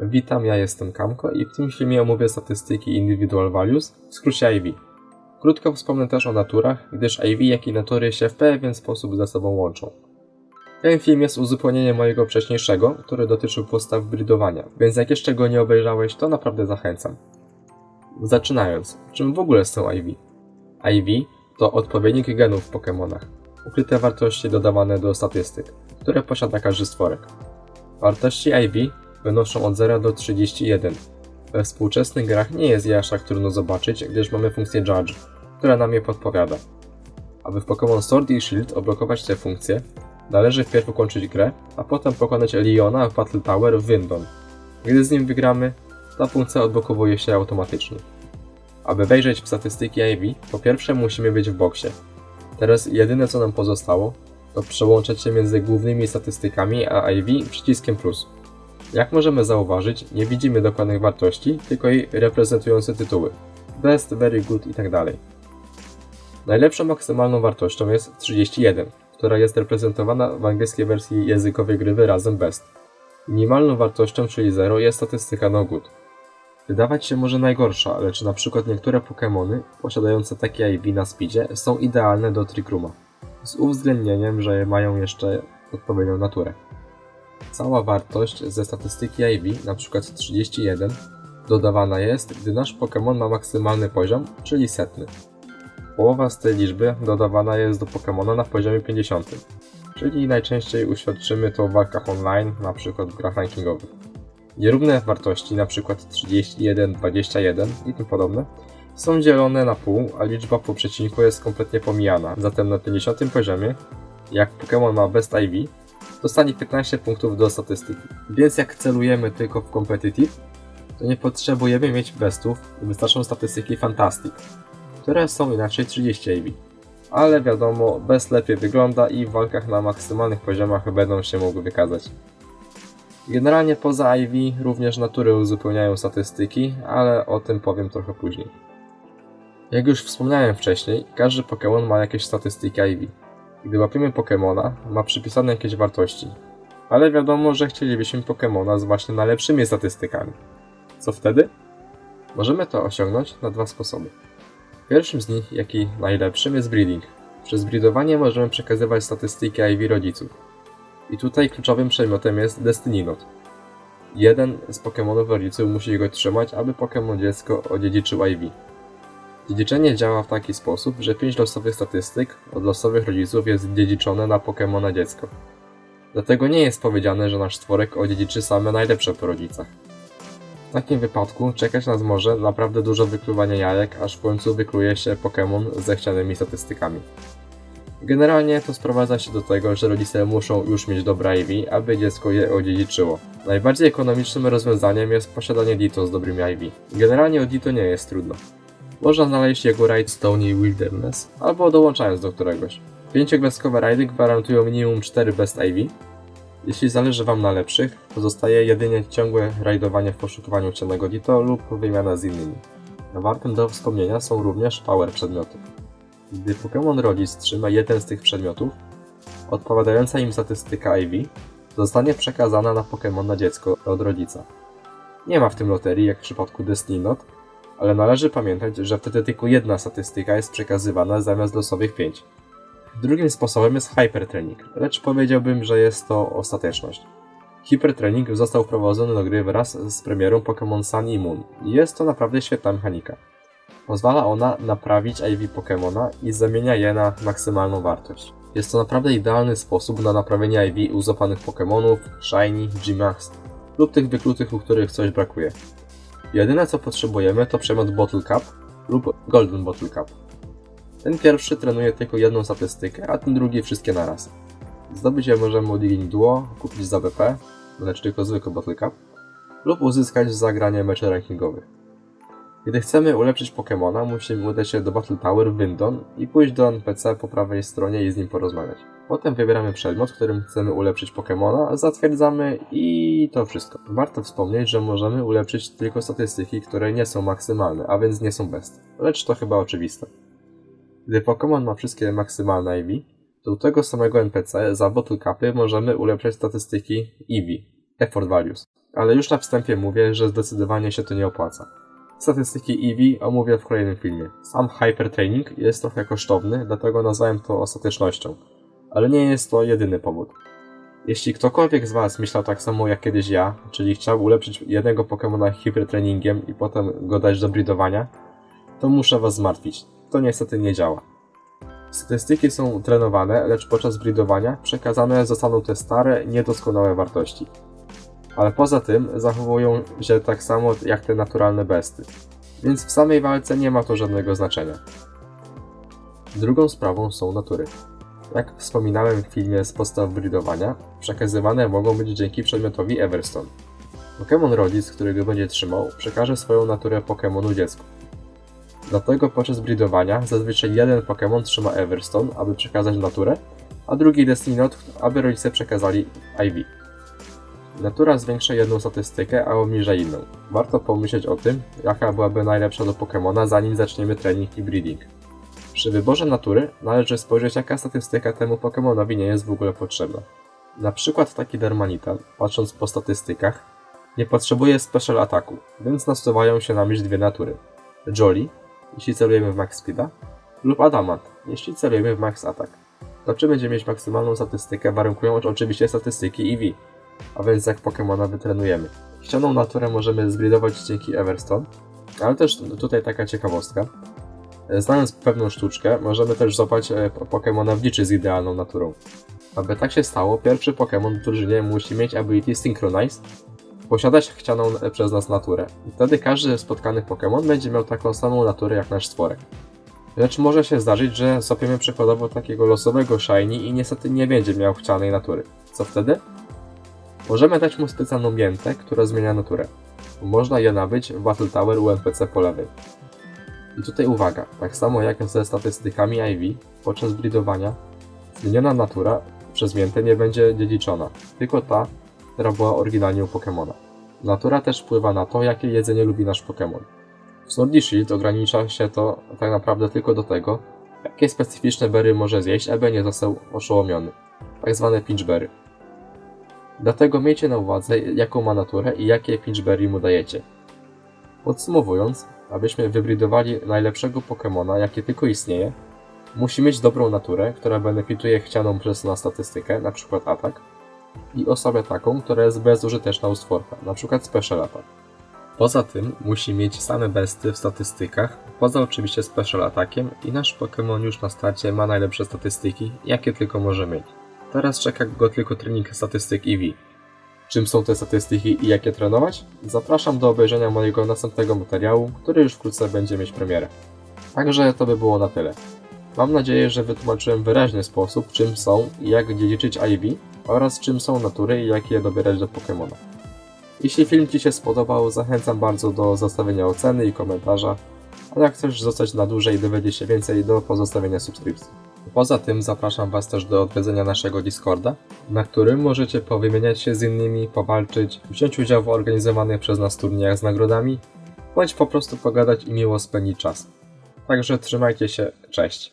Witam, ja jestem Kamko i w tym filmie omówię statystyki Individual Values, w skrócie IV. Krótko wspomnę też o naturach, gdyż IV jak i natury się w pewien sposób ze sobą łączą. Ten film jest uzupełnieniem mojego wcześniejszego, który dotyczył postaw bridowania, więc jak jeszcze go nie obejrzałeś, to naprawdę zachęcam. Zaczynając, czym w ogóle są IV? IV to odpowiednik genów w Pokémonach, ukryte wartości dodawane do statystyk, które posiada każdy stworek. Wartości IV wynoszą od 0 do 31. We współczesnych grach nie jest je aż tak trudno zobaczyć, gdyż mamy funkcję Judge, która nam je podpowiada. Aby w Pokémon Sword i Shield odblokować tę funkcję, należy wpierw ukończyć grę, a potem pokonać Leona w Battle Tower w Wyndon. Gdy z nim wygramy, ta funkcja odblokowuje się automatycznie. Aby wejrzeć w statystyki IV, po pierwsze musimy być w boksie. Teraz jedyne co nam pozostało, to przełączać się między głównymi statystykami a IV przyciskiem plus. Jak możemy zauważyć, nie widzimy dokładnych wartości, tylko jej reprezentujące tytuły. Best, very good itd. Najlepszą maksymalną wartością jest 31, która jest reprezentowana w angielskiej wersji językowej gry wyrazem best. Minimalną wartością, czyli 0, jest statystyka no good. Wydawać się może najgorsza, lecz na przykład niektóre Pokémony posiadające takie IV na speedzie są idealne do Trick Rooma, z uwzględnieniem, że mają jeszcze odpowiednią naturę. Cała wartość ze statystyki IV, np. 31, dodawana jest, gdy nasz Pokémon ma maksymalny poziom, czyli setny. Połowa z tej liczby dodawana jest do Pokémona na poziomie 50, czyli najczęściej uświadczymy to w walkach online, np. w grach rankingowych. Nierówne wartości, np. 31, 21 i tym podobne, są dzielone na pół, a liczba po przecinku jest kompletnie pomijana. Zatem na 50 poziomie, jak Pokémon ma Best IV, dostanie 15 punktów do statystyki. Więc jak celujemy tylko w Competitive, to nie potrzebujemy mieć bestów, wystarczą statystyki Fantastic, które są inaczej 30 IV. Ale wiadomo, best lepiej wygląda i w walkach na maksymalnych poziomach będą się mogły wykazać. Generalnie poza IV również natury uzupełniają statystyki, ale o tym powiem trochę później. Jak już wspomniałem wcześniej, każdy Pokémon ma jakieś statystyki IV. Gdy łapiemy Pokémona, ma przypisane jakieś wartości. Ale wiadomo, że chcielibyśmy Pokémona z właśnie najlepszymi statystykami. Co wtedy? Możemy to osiągnąć na dwa sposoby. Pierwszym z nich, jak i najlepszym, jest breeding. Przez breedowanie możemy przekazywać statystyki IV rodziców. I tutaj kluczowym przedmiotem jest Destiny Knot. Jeden z Pokémonów rodziców musi go trzymać, aby Pokémon dziecko odziedziczył IV. Dziedziczenie działa w taki sposób, że 5 losowych statystyk od losowych rodziców jest dziedziczone na Pokemona dziecko. Dlatego nie jest powiedziane, że nasz stworek odziedziczy same najlepsze po rodzicach. W takim wypadku czekać nas może naprawdę dużo wykluwania jajek, aż w końcu wykluje się Pokémon ze chcianymi statystykami. Generalnie to sprowadza się do tego, że rodzice muszą już mieć dobre IV, aby dziecko je odziedziczyło. Najbardziej ekonomicznym rozwiązaniem jest posiadanie Dito z dobrym IV. Generalnie o Dito nie jest trudno. Można znaleźć jego rajd Stony Wilderness, albo dołączając do któregoś. Pięciogwiazdkowe rajdy gwarantują minimum 4 Best IV. Jeśli zależy Wam na lepszych, pozostaje jedynie ciągłe rajdowanie w poszukiwaniu ciemnego Dito lub wymiana z innymi. Wartym do wspomnienia są również power przedmioty. Gdy Pokémon rodzic trzyma jeden z tych przedmiotów, odpowiadająca im statystyka IV zostanie przekazana na Pokémona dziecko od rodzica. Nie ma w tym loterii jak w przypadku Destiny Knot, ale należy pamiętać, że wtedy tylko jedna statystyka jest przekazywana zamiast losowych 5. Drugim sposobem jest hypertraining, lecz powiedziałbym, że jest to ostateczność. Hypertraining został wprowadzony do gry wraz z premierą Pokémon Sun i Moon jest to naprawdę świetna mechanika. Pozwala ona naprawić IV Pokémona i zamienia je na maksymalną wartość. Jest to naprawdę idealny sposób na naprawienie IV u zapanych Pokémonów, Shiny, Gmax lub tych wyklutych, u których coś brakuje. Jedyne co potrzebujemy to przedmiot Bottle Cup lub Golden Bottle Cup. Ten pierwszy trenuje tylko jedną statystykę, a ten drugi wszystkie naraz. Zdobyć je możemy od Link Duo, kupić za BP, lecz tylko zwykły Bottle Cup, lub uzyskać za granie meczy rankingowych. Gdy chcemy ulepszyć Pokemona, musimy udać się do Battle Tower w Wyndon i pójść do NPC po prawej stronie i z nim porozmawiać. Potem wybieramy przedmiot, którym chcemy ulepszyć Pokemona, zatwierdzamy i to wszystko. Warto wspomnieć, że możemy ulepszyć tylko statystyki, które nie są maksymalne, a więc nie są best. Lecz to chyba oczywiste. Gdy Pokémon ma wszystkie maksymalne IV, to u tego samego NPC za Bottle Capy możemy ulepszać statystyki EV, Effort Values. Ale już na wstępie mówię, że zdecydowanie się to nie opłaca. Statystyki Eevee omówię w kolejnym filmie. Sam hypertraining jest trochę kosztowny, dlatego nazwałem to ostatecznością. Ale nie jest to jedyny powód. Jeśli ktokolwiek z Was myślał tak samo jak kiedyś ja, czyli chciał ulepszyć jednego Pokemona hypertrainingiem i potem go dać do breedowania, to muszę Was zmartwić. To niestety nie działa. Statystyki są trenowane, lecz podczas breedowania przekazane zostaną te stare, niedoskonałe wartości. Ale poza tym zachowują się tak samo jak te naturalne besty. Więc w samej walce nie ma to żadnego znaczenia. Drugą sprawą są natury. Jak wspominałem w filmie z podstaw breedowania, przekazywane mogą być dzięki przedmiotowi Everstone. Pokémon rodzic, który go będzie trzymał, przekaże swoją naturę Pokémonu dziecku. Dlatego podczas breedowania zazwyczaj jeden Pokémon trzyma Everstone, aby przekazać naturę, a drugi Destiny Note, aby rodzice przekazali IV. Natura zwiększa jedną statystykę, a obniża inną. Warto pomyśleć o tym, jaka byłaby najlepsza do Pokémona, zanim zaczniemy trening i breeding. Przy wyborze natury należy spojrzeć, jaka statystyka temu Pokémonowi nie jest w ogóle potrzebna. Na przykład taki Dermanitan, patrząc po statystykach, nie potrzebuje special ataku, więc nasuwają się na myśl dwie natury. Jolly, jeśli celujemy w max speeda, lub Adamant, jeśli celujemy w max attack. To czy mieć maksymalną statystykę warunkują oczywiście statystyki EV, a więc jak Pokemona wytrenujemy. Ścianą naturę możemy zbridować dzięki Everstone, ale też tutaj taka ciekawostka. E, Znając pewną sztuczkę, możemy też złapać e, Pokemona w liczy z idealną naturą. Aby tak się stało, pierwszy Pokemon w drużynie musi mieć ability Synchronize, posiadać chcianą e, przez nas naturę. Wtedy każdy spotkany Pokemon będzie miał taką samą naturę jak nasz stworek. Lecz może się zdarzyć, że złapiemy przykładowo takiego losowego Shiny i niestety nie będzie miał chcianej natury. Co wtedy? Możemy dać mu specjalną miętę, która zmienia naturę. Można je nabyć w Battle Tower u NPC po lewej. I tutaj uwaga, tak samo jak ze statystykami IV, podczas breedowania zmieniona natura przez miętę nie będzie dziedziczona, tylko ta, która była oryginalnie u Pokemona. Natura też wpływa na to, jakie jedzenie lubi nasz Pokemon. W Sword Shield ogranicza się to tak naprawdę tylko do tego, jakie specyficzne berry może zjeść, aby nie został oszołomiony, tak zwane pinchberry. Dlatego miejcie na uwadze, jaką ma naturę i jakie pinchberry mu dajecie. Podsumowując, abyśmy wybridowali najlepszego Pokemona, jaki tylko istnieje, musi mieć dobrą naturę, która benefituje chcianą przez nas statystykę, np. atak, i osobę taką, która jest bezużyteczna u stworka, np. special attack. Poza tym musi mieć same besty w statystykach, poza oczywiście special atakiem i nasz Pokémon już na starcie ma najlepsze statystyki, jakie tylko może mieć. Teraz czeka go tylko trening statystyk EV. Czym są te statystyki i jak je trenować? Zapraszam do obejrzenia mojego następnego materiału, który już wkrótce będzie mieć premierę. Także to by było na tyle. Mam nadzieję, że wytłumaczyłem w wyraźny sposób, czym są i jak dziedziczyć IV oraz czym są natury i jak je dobierać do Pokémona. Jeśli film Ci się spodobał, zachęcam bardzo do zostawienia oceny i komentarza, a jak chcesz zostać na dłużej i dowiedzieć się więcej, do pozostawienia subskrypcji. Poza tym zapraszam Was też do odwiedzenia naszego Discorda, na którym możecie powymieniać się z innymi, powalczyć, wziąć udział w organizowanych przez nas turniejach z nagrodami, bądź po prostu pogadać i miło spędzić czas. Także trzymajcie się, cześć.